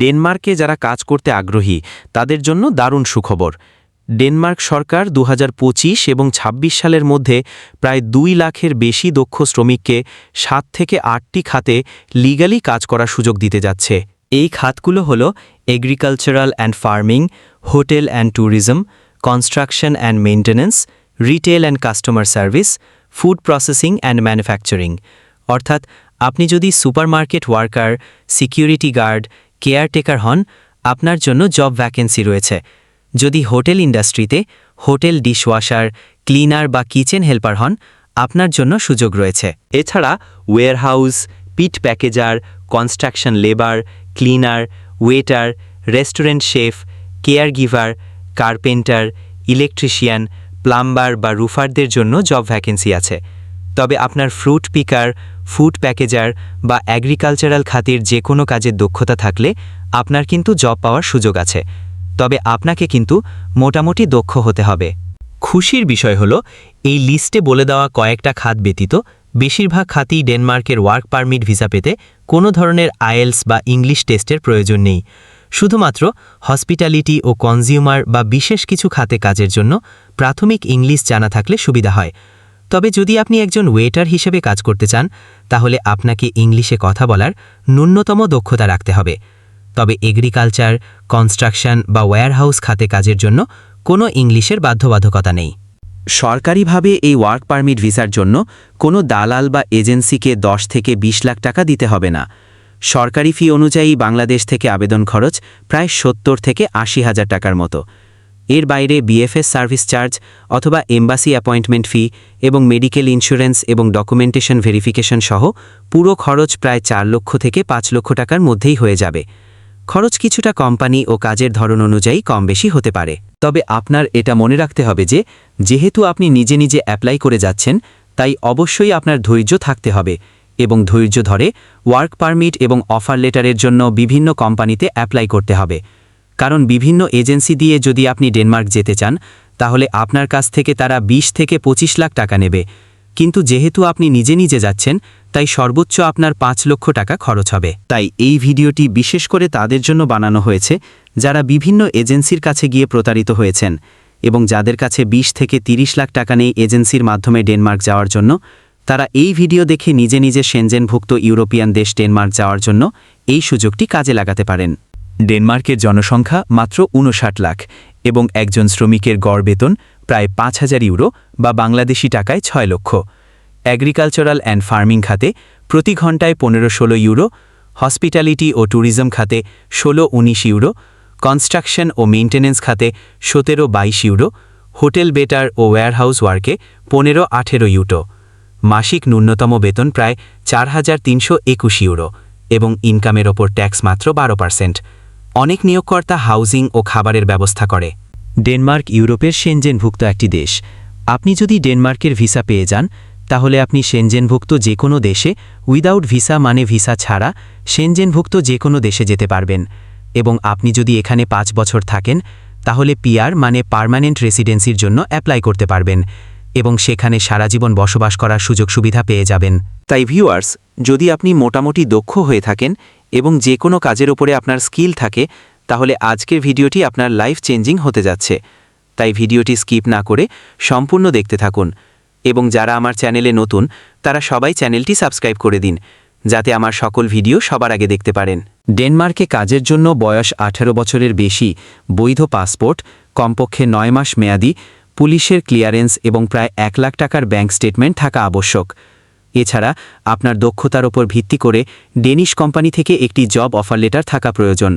ডেনমার্কে যারা কাজ করতে আগ্রহী, তাদের জন্য দারুণ সুখবর। ডেনমার্ক সরকার দু হাজার পঁচিশ এবং ২৬ সালের মধ্যে প্রায় দুই লাখের বেশি দক্ষ শ্রমিককে সাত থেকে আটটি খাতে লিগালি কাজ করার সুযোগ দিতে যাচ্ছে। এই খাতগুলো হল agricultural and farming, hotel and tourism, construction and maintenance retail and customer service, food processing and manufacturing. অর্থাৎ আপনি যদি supermarket worker, security guard caretaker হন, আপনার জন্য জব ভ্যাকেন্সি রয়েছে। যদি হোটেল ইন্ডাস্ট্রিতে হোটেল ডিশওয়াশার ক্লিনার বা কিচেন হেল্পার হন, আপনার জন্য সুযোগ রয়েছে। এছাড়া warehouse pit packager construction labour cleaner waiter restaurant chef caregiver carpenter electrician plumber বা রুফারদের জন্য জব ভ্যাকেন্সি আছে। তবে আপনার ফ্রুট পিকার ফুড প্যাকেজার বা অ্যাগ্রিকালচারাল খাতের যে কোনো কাজের দক্ষতা থাকলে আপনার কিন্তু জব পাওয়ার সুযোগ আছে। তবে আপনাকে কিন্তু মোটামুটি দক্ষ হতে হবে। খুশির বিষয় হল, এই লিস্টে বলে দেওয়া কয়েকটা খাত ব্যতীত বেশিরভাগ খাতেই ডেনমার্কের ওয়ার্ক পারমিট ভিসা পেতে কোনো ধরনের আইএলস বা ইংলিশ টেস্টের প্রয়োজন নেই। শুধুমাত্র হসপিটালিটি ও কনজিউমার বা বিশেষ কিছু খাতে কাজের জন্য প্রাথমিক ইংলিশ জানা থাকলে সুবিধা হয়। তবে যদি আপনি একজন ওয়েটার হিসেবে কাজ করতে চান, তাহলে আপনাকে ইংলিশে কথা বলার ন্যূনতম দক্ষতা রাখতে হবে। তবে এগ্রিকালচার, কনস্ট্রাকশন বা ওয়্যারহাউস খাতে কাজের জন্য কোনো ইংলিশের বাধ্যবাধকতা নেই। সরকারিভাবে এই ওয়ার্ক পারমিট ভিসার জন্য কোনো দালাল বা এজেন্সিকে 10 থেকে ২০ লাখ টাকা দিতে হবে না। সরকারি ফি অনুযায়ী বাংলাদেশ থেকে আবেদন খরচ প্রায় সত্তর থেকে আশি হাজার টাকার মতো। এর বাইরে বিএফএস সার্ভিস চার্জ অথবা এম্বাসি অ্যাপয়েন্টমেন্ট ফি এবং মেডিকেল ইন্স্যুরেন্স এবং ডকুমেন্টেশন ভেরিফিকেশন সহ পুরো খরচ প্রায় চার লক্ষ থেকে পাঁচ লক্ষ টাকার মধ্যেই হয়ে যাবে। খরচ কিছুটা কোম্পানি ও কাজের ধরন অনুযায়ী কম বেশি হতে পারে। তবে আপনার এটা মনে রাখতে হবে যে, যেহেতু আপনি নিজে নিজে অ্যাপ্লাই করে যাচ্ছেন, তাই অবশ্যই আপনার ধৈর্য থাকতে হবে এবং ধৈর্য ধরে ওয়ার্ক পারমিট এবং অফার লেটারের জন্য বিভিন্ন কোম্পানিতে অ্যাপ্লাই করতে হবে। কারণ বিভিন্ন এজেন্সি দিয়ে যদি আপনি ডেনমার্ক যেতে চান, তাহলে আপনার কাছ থেকে তারা ২০ থেকে ২৫ লাখ টাকা নেবে। কিন্তু যেহেতু আপনি নিজে নিজে যাচ্ছেন, তাই সর্বোচ্চ আপনার পাঁচ লক্ষ টাকা খরচ হবে। তাই এই ভিডিওটি বিশেষ করে তাদের জন্য বানানো হয়েছে, যারা বিভিন্ন এজেন্সির কাছে গিয়ে প্রতারিত হয়েছেন এবং যাদের কাছে ২০ থেকে ৩০ লাখ টাকা নেই এজেন্সির মাধ্যমে ডেনমার্ক যাওয়ার জন্য, তারা এই ভিডিও দেখে নিজে নিজে সেনজেনভুক্ত ইউরোপিয়ান দেশ ডেনমার্ক যাওয়ার জন্য এই সুযোগটি কাজে লাগাতে পারেন। ডেনমার্কের জনসংখ্যা মাত্র উনষাট লাখ এবং একজন শ্রমিকের গড় বেতন প্রায় পাঁচ হাজার ইউরো বা বাংলাদেশি টাকায় ছয় লক্ষ। অ্যাগ্রিকালচারাল অ্যান্ড ফার্মিং খাতে প্রতি ঘন্টায় পনেরো ষোলো ইউরো হসপিটালিটি ও ট্যুরিজম খাতে ষোলো উনিশ ইউরো কনস্ট্রাকশন ও মেইনটেন্যান্স খাতে সতেরো বাইশ ইউরো, হোটেল বেটার ও ওয়্যারহাউস ওয়ার্কে পনেরো আঠেরো ইউটো। মাসিক ন্যূনতম বেতন প্রায় চার হাজার তিনশো একুশ ইউরো এবং ইনকামের ওপর ট্যাক্স মাত্র বারো পার্সেন্ট অনেক নিয়োগকর্তা হাউজিং ও খাবারের ব্যবস্থা করে। ডেনমার্ক ইউরোপের সেনজেনভুক্ত একটি দেশ। আপনি যদি ডেনমার্কের ভিসা পেয়ে যান, তাহলে আপনি সেনজেনভুক্ত যে কোনো দেশে, উইদাউট ভিসা মানে ভিসা ছাড়া, সেনজেনভুক্ত যে কোনো দেশে যেতে পারবেন। এবং আপনি যদি এখানে পাঁচ বছর থাকেন, তাহলে পিআর মানে পার্মানেন্ট রেসিডেন্সির জন্য অ্যাপ্লাই করতে পারবেন। এবং সেখানে সারা জীবন বসবাস করার সুযোগ সুবিধা পেয়ে যাবেন। তাই ভিউয়ার্স যদি আপনি মোটামুটি দক্ষ হয়ে থাকেন এবং যে কোনো কাজের ওপরে আপনার স্কিল থাকে, তাহলে আজকের ভিডিওটি আপনার লাইফ চেঞ্জিং হতে যাচ্ছে। তাই ভিডিওটি স্কিপ না করে সম্পূর্ণ দেখতে থাকুন এবং যারা আমার চ্যানেলে নতুন, তারা সবাই চ্যানেলটি সাবস্ক্রাইব করে দিন, যাতে আমার সকল ভিডিও সবার আগে দেখতে পারেন। ডেনমার্কে কাজের জন্য বয়স আঠেরো বছরের বেশি, বৈধ পাসপোর্ট কমপক্ষে নয় মাস মেয়াদি পুলিশের ক্লিয়ারেন্স এবং প্রায় এক লাখ টাকার ব্যাংক স্টেটমেন্ট থাকা আবশ্যক। এছাড়া, আপনার দক্ষতার ওপর ভিত্তি করে ডেনিশ কোম্পানি থেকে একটি জব অফার লেটার থাকা প্রয়োজন।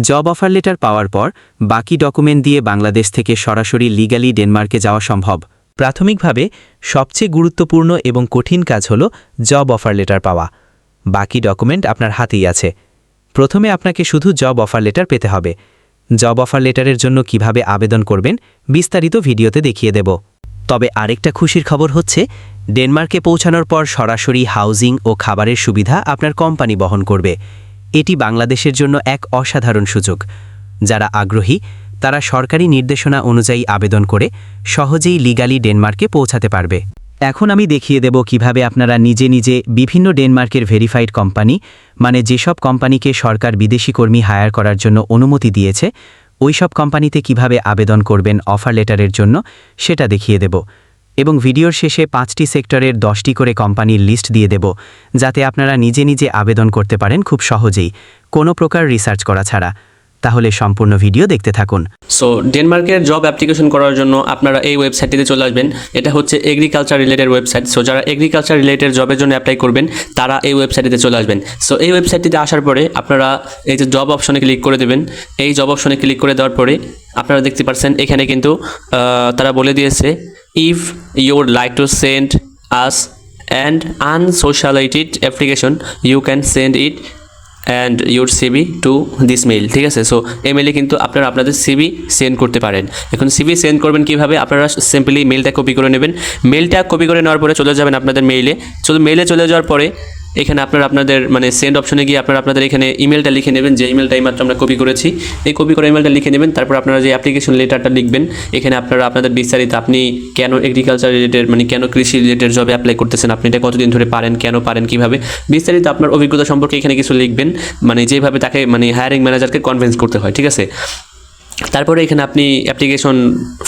জব অফার লেটার পাওয়ার পর, বাকি ডকুমেন্ট দিয়ে বাংলাদেশ থেকে সরাসরি লিগালি ডেনমার্কে যাওয়া সম্ভব। প্রাথমিকভাবে, সবচেয়ে গুরুত্বপূর্ণ এবং কঠিন কাজ হল জব অফার লেটার পাওয়া। বাকি ডকুমেন্ট আপনার হাতেই আছে। প্রথমে আপনাকে শুধু জব অফার লেটার পেতে হবে। জব অফার লেটারের জন্য কীভাবে আবেদন করবেন বিস্তারিত ভিডিওতে দেখিয়ে দেব। তবে আরেকটা খুশির খবর হচ্ছে, ডেনমার্কে পৌঁছানোর পর সরাসরি হাউজিং ও খাবারের সুবিধা আপনার কোম্পানি বহন করবে। এটি বাংলাদেশের জন্য এক অসাধারণ সুযোগ। যারা আগ্রহী, তারা সরকারি নির্দেশনা অনুযায়ী আবেদন করে সহজেই লিগালি ডেনমার্কে পৌঁছাতে পারবে। এখন আমি দেখিয়ে দেব কীভাবে আপনারা নিজে নিজে বিভিন্ন ডেনমার্কের ভেরিফাইড কোম্পানি মানে যেসব কোম্পানিকে সরকার বিদেশি কর্মী হায়ার করার জন্য অনুমতি দিয়েছে ওই সব কোম্পানিতে কীভাবে আবেদন করবেন অফার লেটারের জন্য সেটা দেখিয়ে দেব। এবং ভিডিওর শেষে পাঁচটি সেক্টরের দশটি করে কোম্পানির লিস্ট দিয়ে দেব, যাতে আপনারা নিজে নিজে আবেদন করতে পারেন খুব সহজেই। কোনো প্রকার রিসার্চ করা ছাড়া। তাহলে সম্পূর্ণ ভিডিও দেখতে থাকুন। সো ডেনমার্কের জব অ্যাপ্লিকেশন করার জন্য আপনারা এই ওয়েবসাইটটিতে চলে আসবেন। এটা হচ্ছে এগ্রিকালচার রিলেটেড ওয়েবসাইট সো যারা এগ্রিকালচার রিলেটেড জবের জন্য অ্যাপ্লাই করবেন, তারা এই ওয়েবসাইটটিতে চলে আসবেন। সো এই ওয়েবসাইটটিতে আসার পরে আপনারা এই যে জব অপশনে ক্লিক করে দেবেন। এই জব অপশনে ক্লিক করে দেওয়ার পরে আপনারা দেখতে পাচ্ছেন এখানে কিন্তু তারা বলে দিয়েছে if your like to send us and unsolicited application you can send it and your CV to this mail ঠিক আছে? সো এই মেইলে কিন্তু আপনারা আপনাদের সিবি সেন্ড করতে পারেন। এখন সিবি সেন্ড করবেন কীভাবে? আপনারা সিম্পলি মেইলটা কপি করে নেবেন। মেইলটা কপি করে নেওয়ার পরে চলে যাবেন আপনাদের মেইলে চলো মেইলে চলে যাওয়ার পরে এখানে আপনারা আপনাদের মানে সেন্ড অপশনে গিয়ে আপনারা আপনাদের এখানে ইমেলটা লিখে নেবেন, যে ইমেলটা এইমাত্র আমরা কপি করেছি। এই কপি করে ইমেলটা লিখে নেবেন, তারপর আপনারা যে অ্যাপ্লিকেশন লেটারটা লিখবেন, এখানে আপনারা আপনাদের বিস্তারিত, আপনি কেন এগ্রিকালচার রিলেটেড মানে কেন কৃষি রিলেটেড জবে অ্যাপ্লাই করতেছেন, আপনি এটা কতদিন ধরে পারেন, কেন পারেন, কীভাবে? বিস্তারিত আপনার অভিজ্ঞতা সম্পর্কে এখানে কিছু লিখবেন মানে যেভাবে তাকে মানে হায়ারিং ম্যানেজারকে কনভিন্স করতে হয়, ঠিক আছে? তারপরে এখানে আপনি অ্যাপ্লিকেশন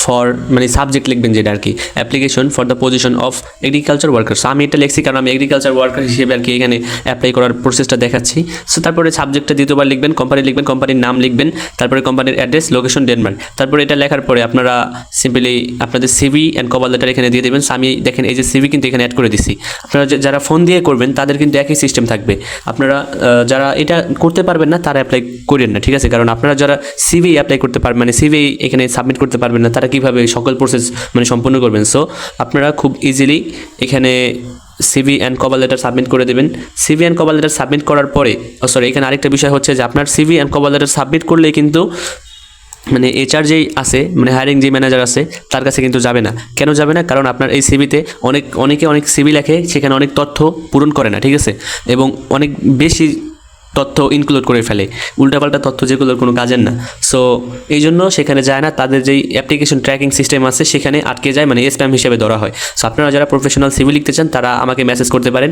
ফর মানে সাবজেক্ট লিখবেন যেটা আর কি। Application for the position of agriculture worker so আমি এটা লিখছি কারণ আমি এগ্রিকালচার ওয়ার্কার হিসেবে আর কি এখানে অ্যাপ্লাই করার প্রসেসটা দেখাচ্ছি। সো তারপরে সাবজেক্টটা দ্বিতীয়বার লিখবেন কোম্পানি লিখবেন কোম্পানির নাম লিখবেন, তারপরে কোম্পানির অ্যাড্রেস লোকেশন ডেনমার্ক তারপরে এটা লেখার পরে আপনারা সিম্পলি আপনাদের সিভি অ্যান্ড কভার লেটার এখানে দিয়ে দেবেন। So, আমি দেখেন এই যে সিভি কিন্তু এখানে অ্যাড করে দিছি। আপনারা যারা ফোন দিয়ে করবেন, তাদের কিন্তু একই সিস্টেম থাকবে। আপনারা যারা এটা করতে পারবেন না, তারা অ্যাপ্লাই করেন না, ঠিক আছে? কারণ আপনারা যারা সিভি অ্যাপ্লাই করতে মানে সিভি এখানে সাবমিট করতে পারবেন না, তারা কীভাবে সকল প্রসেস মানে সম্পূর্ণ করবেন? সো আপনারা খুব ইজিলি এখানে CV and cover letter submit করে দেবেন। CV and cover letter submit করার পরে সরি এখানে আরেকটা বিষয় হচ্ছে যে আপনার CV and cover letter submit করলে কিন্তু মানে এইচআর যেই আছে মানে হায়ারিং যে ম্যানেজার আছে, তার কাছে কিন্তু যাবে না। কেন যাবে না? কারণ আপনার এই সিবিতে অনেক, অনেকে অনেক সিবি লেখে, সেখানে অনেক তথ্য পূরণ করে না, ঠিক আছে? এবং অনেক বেশি তথ্য ইনক্লুড করে ফেলে। উল্টাপাল্টা তথ্য যেগুলোর কোনো কাজের না। সো এই জন্য সেখানে যায় না। তাদের যেই অ্যাপ্লিকেশন ট্র্যাকিং সিস্টেম আছে, সেখানে আটকে যায় মানে স্প্যাম হিসেবে ধরা হয়। সো আপনারা যারা প্রফেশনাল সিভি লিখতে চান, তারা আমাকে মেসেজ করতে পারেন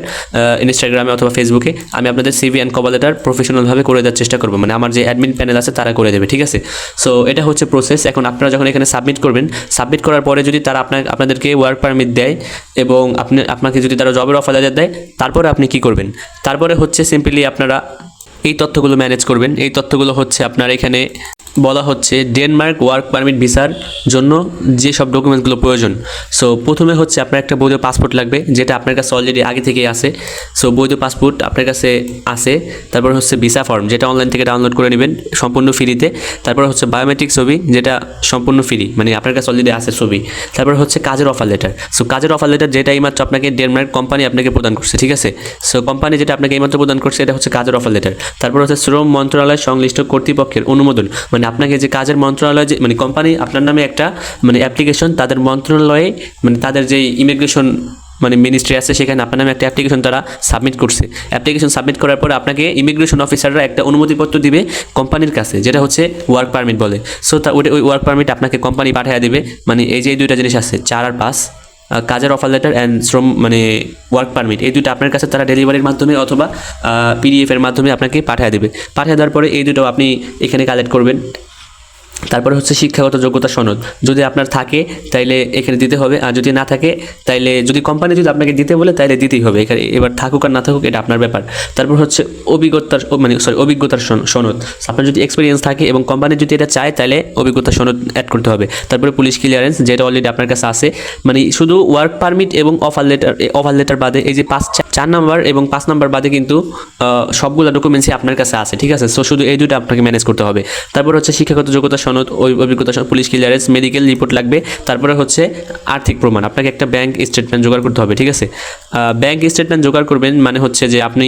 ইনস্টাগ্রামে অথবা ফেসবুকে আমি আপনাদের সিভি অ্যান্ড কভার লেটার প্রফেশনালভাবে করে দেওয়ার চেষ্টা করব। মানে আমার যে অ্যাডমিন প্যানেল আছে, তারা করে দেবে, ঠিক আছে? সো এটা হচ্ছে প্রসেস এখন আপনারা যখন এখানে সাবমিট করবেন সাবমিট করার পরে যদি তারা আপনার আপনাদেরকে ওয়ার্ক পারমিট দেয় এবং আপনি, আপনাকে যদি তারা জবের অফার দেয়, তারপরে আপনি কি করবেন? তারপরে হচ্ছে সিম্পলি আপনারা এই তথ্যগুলো ম্যানেজ করবেন। এই তথ্যগুলো হচ্ছে আপনার এখানে বলা হচ্ছে ডেনমার্ক ওয়ার্ক পারমিট ভিসার জন্য যে সব ডকুমেন্টসগুলো প্রয়োজন। সো প্রথমে হচ্ছে আপনার একটা বৈধ পাসপোর্ট লাগবে, যেটা আপনার কাছে অলরেডি আগে থেকেই আছে। সো বৈধ পাসপোর্ট আপনার কাছে আছে, তারপর হচ্ছে ভিসা ফর্ম, যেটা অনলাইন থেকে ডাউনলোড করে নেবেন সম্পূর্ণ ফ্রিতে তারপর হচ্ছে বায়োমেট্রিক ছবি, যেটা সম্পূর্ণ ফ্রি মানে আপনার কাছে অলরেডি আছে ছবি। তারপর হচ্ছে কাজের অফার লেটার সো কাজের অফার লেটার যেটা এইমাত্র আপনাকে ডেনমার্ক কোম্পানি আপনাকে প্রদান করছে, ঠিক আছে? সো কোম্পানি যেটা আপনাকে এইমাত্র প্রদান করছে, এটা হচ্ছে কাজের অফার লেটার তারপর হচ্ছে শ্রম মন্ত্রণালয় সংশ্লিষ্ট কর্তৃপক্ষের অনুমোদন মানে আপনাকে যে কাজের মন্ত্রণালয় যে মানে কোম্পানি আপনার নামে একটা মানে অ্যাপ্লিকেশন তাদের মন্ত্রণালয়ে মানে তাদের যে ইমিগ্রেশন মানে মিনিস্ট্রি আছে সেখানে আপনার নামে একটা অ্যাপ্লিকেশন তারা সাবমিট করছে। অ্যাপ্লিকেশন সাবমিট করার পর আপনাকে ইমিগ্রেশন অফিসাররা একটা অনুমতিপত্র দিবে কোম্পানির কাছে, যেটা হচ্ছে ওয়ার্ক পারমিট বলে। সো তা ওই ওয়ার্ক পারমিট আপনাকে কোম্পানি পাঠিয়ে দেবে। মানে এই যে দুইটা জিনিস আছে, চার আর পাঁচ। কাজের অফার লেটার অ্যান্ড শ্রম মানে ওয়ার্ক পারমিট এই দুটো আপনার কাছে তারা ডেলিভারির মাধ্যমে অথবা পিডিএফের মাধ্যমে আপনাকে পাঠিয়ে দেবে। পাঠিয়ে দেওয়ার পরে এই দুটো আপনি এখানে কালেক্ট করবেন। তারপরে হচ্ছে শিক্ষাগত যোগ্যতা সনদ। যদি আপনার থাকে, তাইলে এখানে দিতে হবে। আর যদি না থাকে, তাইলে যদি কোম্পানি যদি আপনাকে দিতে বলে, তাইলে দিতেই হবে। এখানে এবার থাকুক আর না থাকুক, এটা আপনার ব্যাপার। তারপর হচ্ছে অভিজ্ঞতার মানে সরি অভিজ্ঞতার সন- সনদ। আপনার যদি এক্সপিরিয়েন্স থাকে এবং কোম্পানি যদি এটা চায় তাহলে অভিজ্ঞতা সনদ অ্যাড করতে হবে। তারপরে পুলিশ ক্লিয়ারেন্স যেটা অলরেডি আপনার কাছে আছে। মানে শুধু ওয়ার্ক পারমিট এবং অফার লেটার অফার লেটার বাদে এই যে পাঁচ চার নাম্বার এবং পাঁচ নাম্বার বাদে কিন্তু সবগুলো ডকুমেন্টসই আপনার কাছে আছে। ঠিক আছে? সো শুধু এই দুটো আপনাকে ম্যানেজ করতে হবে। তারপর হচ্ছে শিক্ষাগত যোগ্যতা সনদ ওই অভিজ্ঞতা পুলিশ ক্লিয়ারেন্স, মেডিকেল রিপোর্ট লাগবে। তারপরে হচ্ছে আর্থিক প্রমাণ, আপনাকে একটা ব্যাংক স্টেটমেন্ট জোগাড় করতে হবে, ঠিক আছে? ব্যাংক স্টেটমেন্ট জোগাড় করবেন মানে হচ্ছে যে আপনি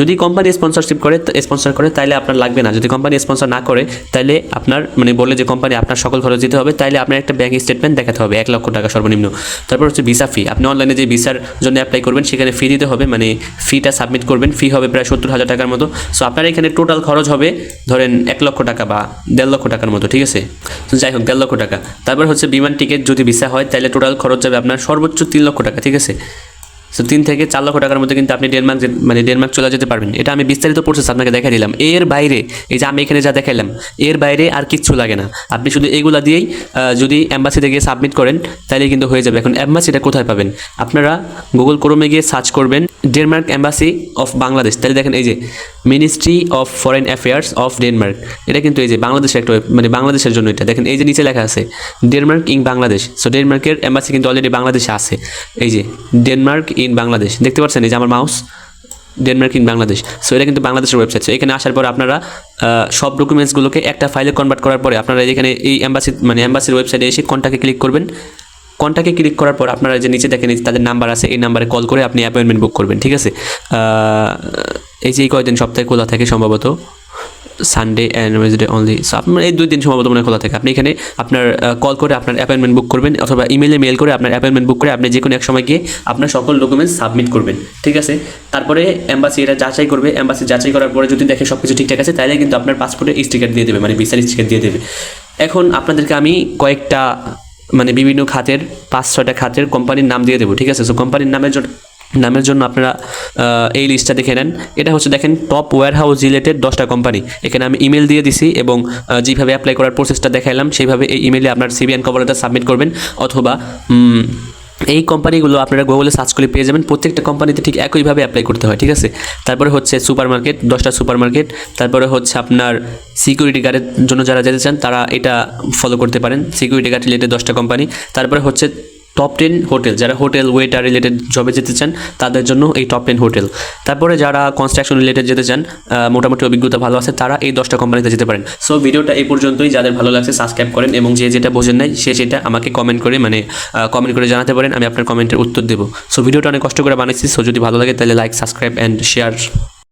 যদি কোম্পানি স্পন্সরশিপ করে স্পন্সর করে, তাইলে আপনার লাগবে না। যদি কোম্পানি স্পন্সর না করে, তাইলে আপনার মানে বলে যে কোম্পানি আপনার সকল খরচ দিতে হবে, তাইলে আপনার একটা ব্যাংক স্টেটমেন্ট দেখাতে হবে, এক লক্ষ টাকা সর্বনিম্ন। তারপর হচ্ছে ভিসা ফি আপনি অনলাইনে যে ভিসার জন্য অ্যাপ্লাই করবেন, সেখানে ফি দিতে হবে মানে ফিটা সাবমিট করবেন। ফি হবে প্রায় সত্তর হাজার টাকার মতো। সো আপনার এখানে টোটাল খরচ হবে, ধরেন এক লক্ষ টাকা বা দেড় লক্ষ টাকার মতো ঠিক আছে? তো যাই হোক, দেড় লক্ষ টাকা। তারপর হচ্ছে বিমান টিকিট যদি ভিসা হয় তাহলে টোটাল খরচ যাবে আপনার সর্বোচ্চ তিন লক্ষ টাকা, ঠিক আছে? সো তিন থেকে চার লক্ষ টাকার মধ্যে কিন্তু আপনি ডেনমার্ক মানে ডেনমার্ক চলে যেতে পারবেন। এটা আমি বিস্তারিত প্রসেস আপনাকে দেখা দিলাম। এর বাইরে, এই যে আমি এখানে যা দেখাইলাম, এর বাইরে আর কিচ্ছু লাগে না। আপনি শুধু এগুলা দিয়েই যদি অ্যাম্বাসিতে গিয়ে সাবমিট করেন তাহলে কিন্তু হয়ে যাবে। এখন অ্যাম্বাসিটা কোথায় পাবেন? আপনারা গুগল ক্রোমে গিয়ে সার্চ করবেন ডেনমার্ক অ্যাম্বাসি অফ বাংলাদেশ তাহলে দেখেন এই যে ministry of foreign affairs of Denmark এটা কিন্তু এই যে বাংলাদেশের একটা মানে বাংলাদেশের জন্য এটা। দেখেন এই যে নিচে লেখা আছে ডেনমার্ক ইন বাংলাদেশ সো ডেনমার্কের অ্যাম্বাসি কিন্তু অলরেডি বাংলাদেশে আছে। এই যে ডেনমার্ক ইন বাংলাদেশ। দেখতে পাচ্ছেন এই যে আমার mouse Denmark in Bangladesh. So এটা কিন্তু বাংলাদেশের ওয়েবসাইট সো এখানে আসার পর আপনারা সব ডকুমেন্টসগুলোকে একটা ফাইলে কনভার্ট করার পরে আপনারা এখানে এই অ্যাম্বাসি মানে অ্যাম্বাসির ওয়েবসাইটে এসে কন্টাক্টে ক্লিক করবেন। কন্টাক্টে ক্লিক করার পর আপনারা যে নিচে দেখেন তাদের নাম্বার আছে, এই নাম্বারে কল করে আপনি অ্যাপয়েন্টমেন্ট বুক করবেন, ঠিক আছে? এই যে এই কয়েকদিন সপ্তাহে খোলা থাকে সম্ভবত। Sunday and Wednesday only so আপনার এই দুই দিন সম্ভবত মনে খোলা থাকে। আপনি এখানে আপনার কল করে আপনার অ্যাপয়েন্টমেন্ট বুক করবেন অথবা ইমেলে মেল করে আপনার অ্যাপয়েন্টমেন্ট বুক করে আপনি যে কোনো এক সময় গিয়ে আপনার সকল ডকুমেন্টস সাবমিট করবেন। ঠিক আছে? তারপরে অ্যাম্বাসি এটা যাচাই করবে। অ্যাম্বাসি যাচাই করার পরে যদি দেখে সব কিছু ঠিকঠাক আছে তাহলে কিন্তু আপনার পাসপোর্টে স্টিকার দিয়ে দেবে মানে ভিসার স্টিকার দিয়ে দেবে। এখন আপনাদেরকে আমি কয়েকটা মানে বিভিন্ন খাতের, পাঁচ ছয়টা খাতের কোম্পানির নাম দিয়ে দেবো। ঠিক আছে? সো কোম্পানির নামের নামের জন্য আপনারা এই লিস্টটা দেখে নেন। এটা হচ্ছে দেখেন টপ ওয়্যার হাউস রিলেটেড দশটা কোম্পানি এখানে আমি ইমেল দিয়ে দিছি এবং যেভাবে অ্যাপ্লাই করার প্রসেসটা দেখাইলাম, সেইভাবে এই ইমেলে আপনার CV and cover letter submit করবেন। অথবা এই কোম্পানিগুলো আপনারা গুগলে সার্চ করে পেয়ে যাবেন। প্রত্যেকটা কোম্পানিতে ঠিক একইভাবে অ্যাপ্লাই করতে হয়, ঠিক আছে? তারপরে হচ্ছে সুপার মার্কেট দশটা সুপার মার্কেট তারপরে হচ্ছে আপনার সিকিউরিটি গার্ডের জন্য যারা যেতে চান, তারা এটা ফলো করতে পারেন। সিকিউরিটি গার্ড রিলেটেড দশটা কোম্পানি তারপরে হচ্ছে টপ টেন হোটেল যারা হোটেল ওয়েটার রিলেটেড জবে যেতে চান, তাদের জন্য এই টপ টেন হোটেল তারপরে যারা কনস্ট্রাকশন রিলেটেড যেতে চান মোটামুটি অভিজ্ঞতা ভালো আছে, তারা এই দশটা কোম্পানিতে যেতে পারেন। সো ভিডিওটা এই পর্যন্তই। যাদের ভালো লাগছে সাবস্ক্রাইব করেন এবং যে যেটা বোঝেন নাই, সে সেটা আমাকে কমেন্ট করে মানে কমেন্ট করে জানাতে পারেন, আমি আপনার কমেন্টের উত্তর দেবো। সো ভিডিওটা অনেক কষ্ট করে বানাইছি। সো যদি ভালো লাগে, তাহলে লাইক সাবস্ক্রাইব অ্যান্ড শেয়ার